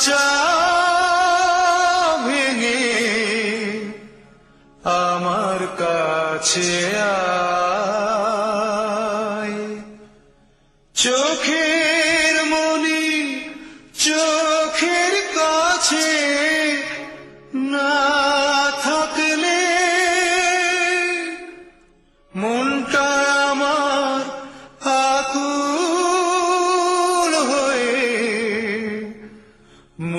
খাঁচা ভেঙে আমার কাছে চোখের মনি চোখের কাছে না থাকলে মনটা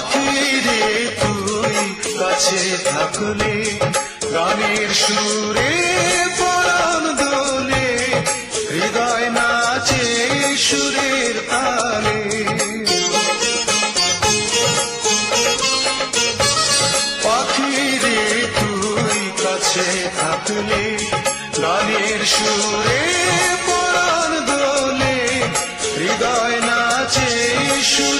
পাখিরে তুই কাছে থাকলে, গানের সুরে পরাণ দোলে, হৃদয় নাচে সুরের তালে। পাখিরে তুই কাছে থাকলে, গানের সুরে পরাণ দোলে, হৃদয় নাচে সুরের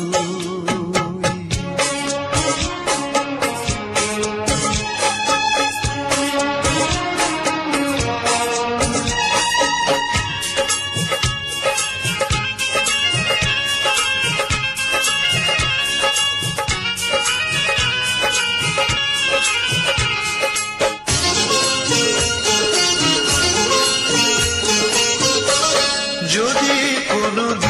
যদি কোনদিন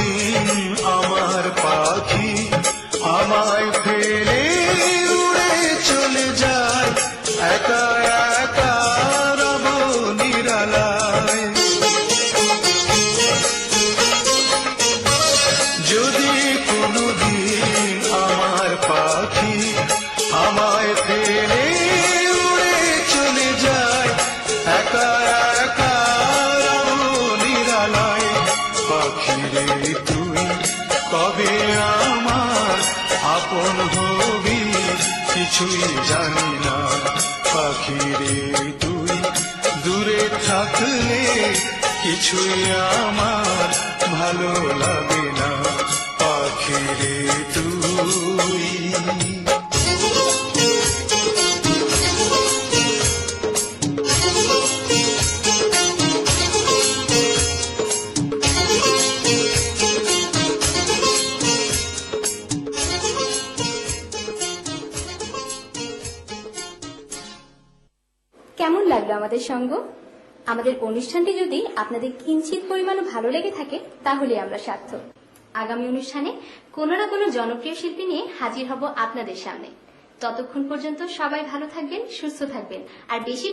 তুই কবে আমার আপন হবি কিছুই জানি না। পাখিরে তুই দূরে থাকলে কিছুই আমার ভালো লাগে না। লাগল আমাদের সঙ্গ? আমাদের অনুষ্ঠানটি যদি আপনাদের কিঞ্চিত পরিমাণও ভালো লেগে থাকে, তাহলে আমরা সার্থক। আগামী অনুষ্ঠানে কোন না কোনো জনপ্রিয় শিল্পী নিয়ে হাজির হব আপনাদের সামনে। ততক্ষণ পর্যন্ত সবাই ভালো থাকবেন, সুস্থ থাকবেন, আর বেশি